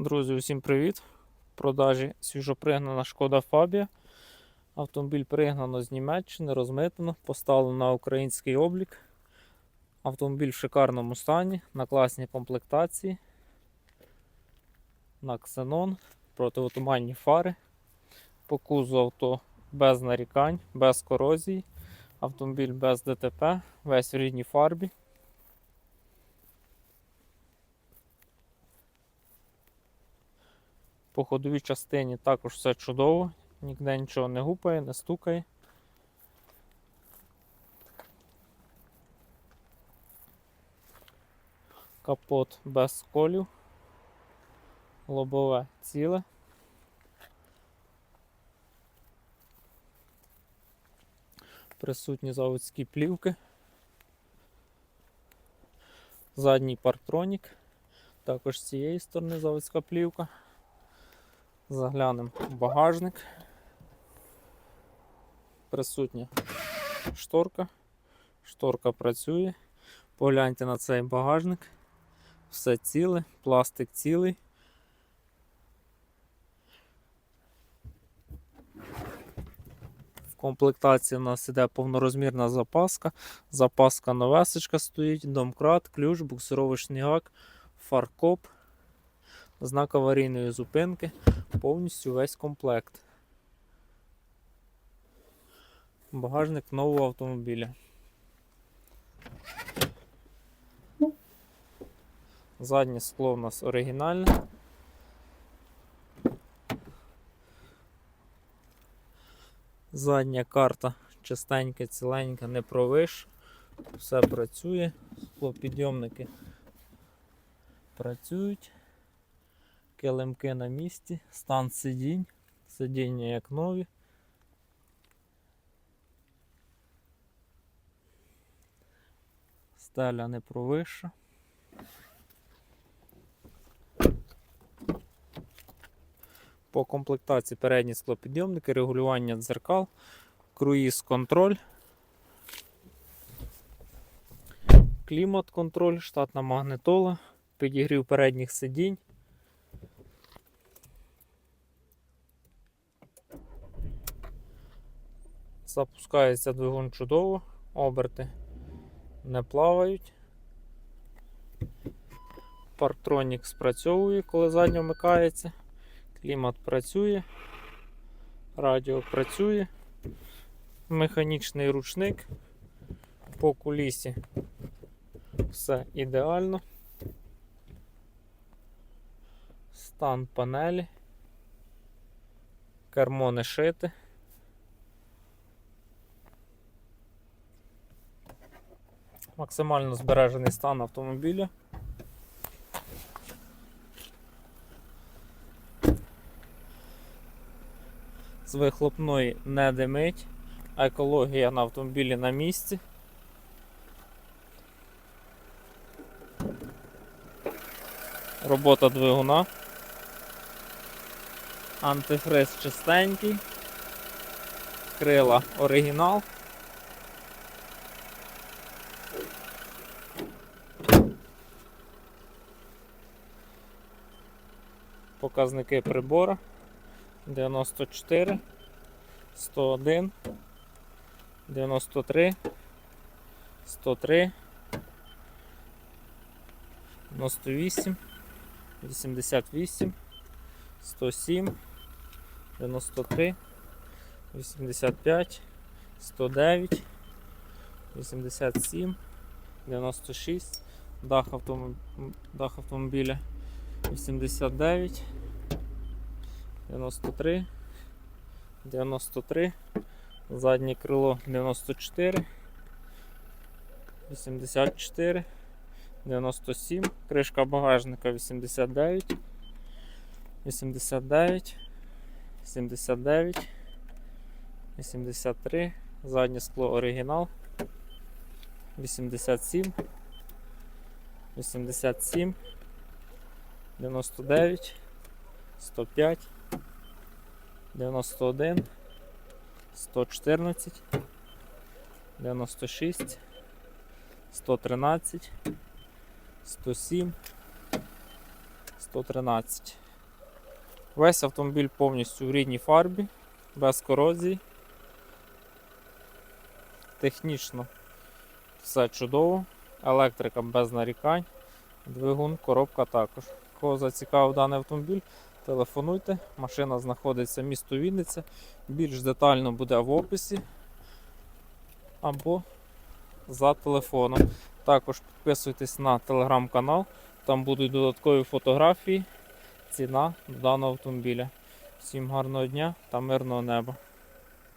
Друзі, усім привіт! В продажі свіжопригнана шкода Фабія. Автомобіль пригнано з Німеччини, розмитнено, поставлено на український облік. Автомобіль в шикарному стані, на класній комплектації, на ксенон, противотуманні фари. По кузу авто без нарікань, без корозії. Автомобіль без ДТП, весь в рідній фарбі. По ходовій частині також все чудово, ніде нічого не гупає, не стукає. Капот без сколів, лобове ціле. Присутні заводські плівки. Задній парктронік. Також з цієї сторони заводська плівка. Заглянемо в багажник. Присутня шторка. Шторка працює. Погляньте на цей багажник. Все ціле, пластик цілий. В комплектації у нас іде повнорозмірна запаска. Запаска новесечка стоїть, домкрат, ключ, буксировочний гак, фаркоп, знак аварійної зупинки повністю весь комплект. Багажник нового автомобіля. Заднє скло у нас оригінальне. Задня карта чистенька, ціленька, не провиш. Все працює, склопідйомники працюють. Килимки на місці, стан сидінь, сидіння як нові. Стеля не провища. По комплектації передні склопідйомники, регулювання дзеркал, круїз контроль, клімат контроль, штатна магнитола, підігрів передніх сидінь. Запускається двигун чудово, оберти не плавають. Парктронік спрацьовує, коли задньо вмикається. Клімат працює, радіо працює, механічний ручник. По кулісі все ідеально. Стан панелі, кермо не шите. Максимально збережений стан автомобіля. З вихлопної не димить, екологія на автомобілі на місці. Робота двигуна. Антифриз чистенький. Крила оригінал. Показники прибора 94, 101, 93, 103, 98, 88, 107, 93, 85, 109, 87, 96, дах, автомоб... дах автомобіля 89, 93, 93, заднє крило 94, 84, 97, кришка багажника 89, 89, 79, 83, заднє скло оригінал, 87, 87, 99, 105, 91, 114, 96, 113, 107, 113. Весь автомобіль повністю в рідній фарбі, без корозії. Технічно все чудово. Електрика без нарікань. Двигун, коробка також. Кого зацікавив даний автомобіль, телефонуйте. Машина знаходиться в місто Вінниця. Більш детально буде в описі або за телефоном. Також підписуйтесь на телеграм-канал, там будуть додаткові фотографії, ціна даного автомобіля. Всім гарного дня та мирного неба.